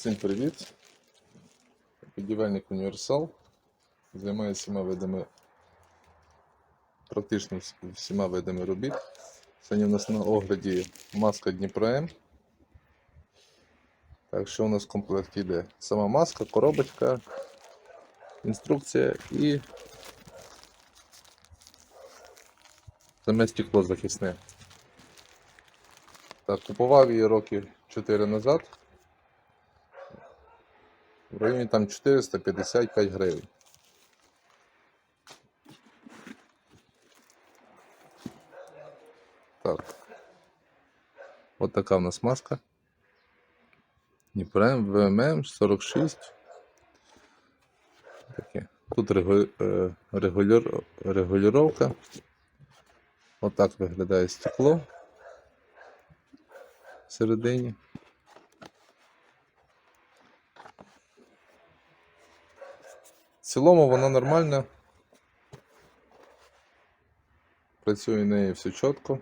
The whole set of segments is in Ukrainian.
Всім привіт! Будівельник Універсал. Займаюся всіма видами, практично всіма видами робіт. Сьогодні у нас на огляді маска Дніпро М. Так, що у нас в комплекті йде? Сама маска, коробочка, інструкція і саме стекло захисне. Так, купував її роки 4 назад. В районі там 455 гривень. Так. От така в нас маска. Дніпрем, ВММ 46. Таке. Тут е, регуляр... регулювання. Отак виглядає стекло всередині. Цілому вона нормальна. Працює в неї все чітко.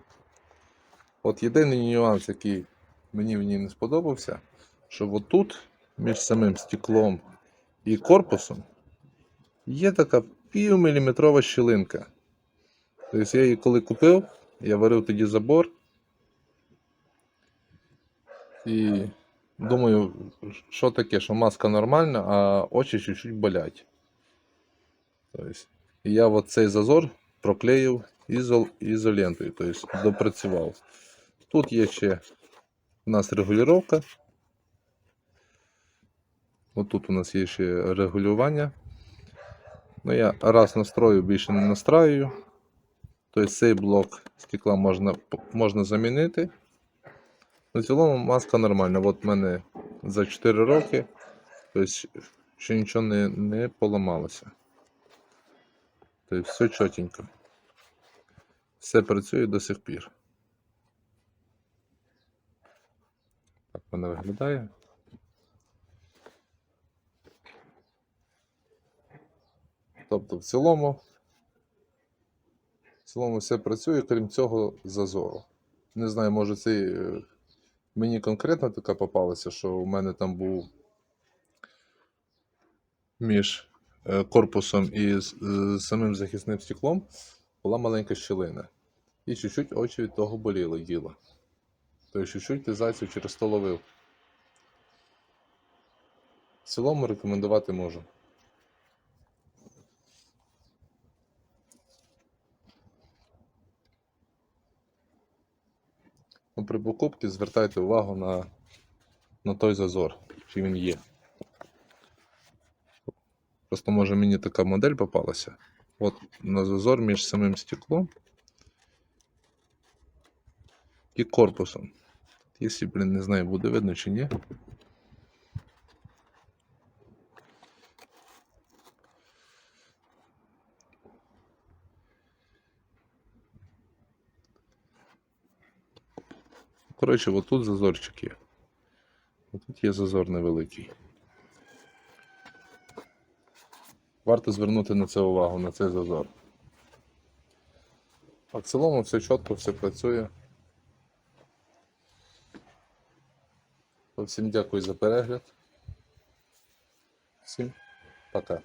От єдиний нюанс, який мені в ній не сподобався, що отут, між самим стеклом і корпусом, є така півміліметрова щілинка. Тобто я її коли купив, я варив тоді забор. І думаю, що таке, що маска нормальна, а очі чуть-чуть болять. Тобто, я от цей зазор проклеїв ізол, ізолентою, тобто допрацював. Тут є ще у нас регулювання. От тут у нас є ще регулювання. Ну, я раз настрою, більше не настраюю. Тобто цей блок стекла можна, можна замінити. На цілому маска нормальна. От в мене за 4 роки, тобто ще нічого не, не поламалося. Тобто все чотенько. Все працює до сих пір. Так вона виглядає. Тобто в цілому, в цілому все працює, крім цього зазору. Не знаю, може це е, мені конкретно така попалася, що у мене там був між корпусом і е, самим захисним стеклом була маленька щілина. І чуть-чуть очі від того боліли діло. Тобто чуть-чуть ти зайцю через то ловив. В цілому рекомендувати можу. Ну, при покупці звертайте увагу на, на той зазор, чи він є. Просто може мені така модель попалася. От на зазор між самим стеклом і корпусом. Якщо, блін, не знаю, буде видно чи ні. Коротше, отут зазорчик є. Тут є зазор невеликий. Варто звернути на це увагу, на цей зазор. А в цілому все чітко, все працює. Всім дякую за перегляд. Всім пока.